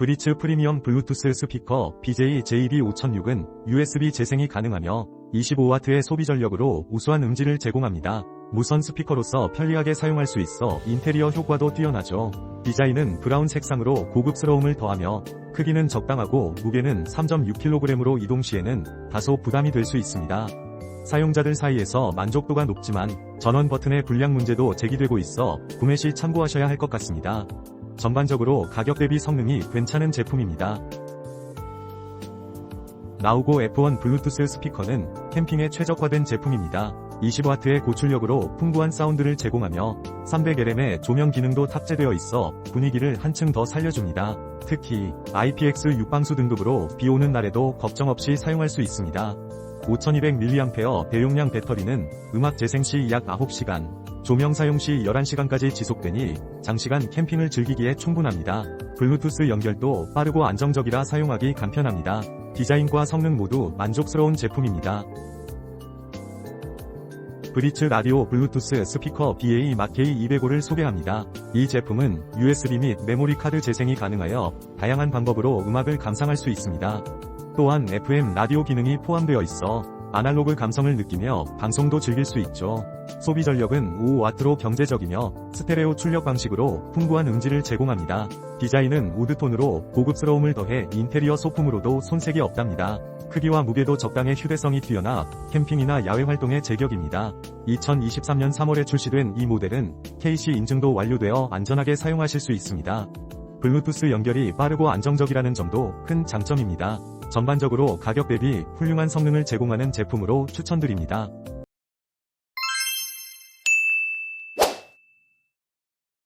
브리츠 프리미엄 블루투스 스피커 BJ JB5006은 USB 재생이 가능하며 25W의 소비 전력으로 우수한 음질을 제공합니다. 무선 스피커로서 편리하게 사용할 수 있어 인테리어 효과도 뛰어나죠. 디자인은 브라운 색상으로 고급스러움을 더하며 크기는 적당하고 무게는 3.6kg으로 이동 시에는 다소 부담이 될 수 있습니다. 사용자들 사이에서 만족도가 높지만 전원 버튼의 불량 문제도 제기되고 있어 구매 시 참고하셔야 할 것 같습니다. 전반적으로 가격 대비 성능이 괜찮은 제품입니다. 나우고 F1 블루투스 스피커는 캠핑에 최적화된 제품입니다. 20W의 고출력으로 풍부한 사운드를 제공하며 300Lm의 조명 기능도 탑재되어 있어 분위기를 한층 더 살려줍니다. 특히 IPX 육방수 등급으로 비 오는 날에도 걱정 없이 사용할 수 있습니다. 5200mAh 대용량 배터리는 음악 재생 시 약 9시간, 조명 사용 시 11시간까지 지속되니 장시간 캠핑을 즐기기에 충분합니다. 블루투스 연결도 빠르고 안정적이라 사용하기 간편합니다. 디자인과 성능 모두 만족스러운 제품입니다. 브리츠 라디오 블루투스 스피커 BA 마케이 205를 소개합니다. 이 제품은 USB 및 메모리 카드 재생이 가능하여 다양한 방법으로 음악을 감상할 수 있습니다. 또한 FM 라디오 기능이 포함되어 있어 아날로그 감성을 느끼며 방송도 즐길 수 있죠. 소비 전력은 5W로 경제적이며 스테레오 출력 방식으로 풍부한 음질을 제공합니다. 디자인은 우드톤으로 고급스러움을 더해 인테리어 소품으로도 손색이 없답니다. 크기와 무게도 적당해 휴대성이 뛰어나 캠핑이나 야외 활동에 제격입니다. 2023년 3월에 출시된 이 모델은 KC 인증도 완료되어 안전하게 사용하실 수 있습니다. 블루투스 연결이 빠르고 안정적이라는 점도 큰 장점입니다. 전반적으로 가격 대비 훌륭한 성능을 제공하는 제품으로 추천드립니다.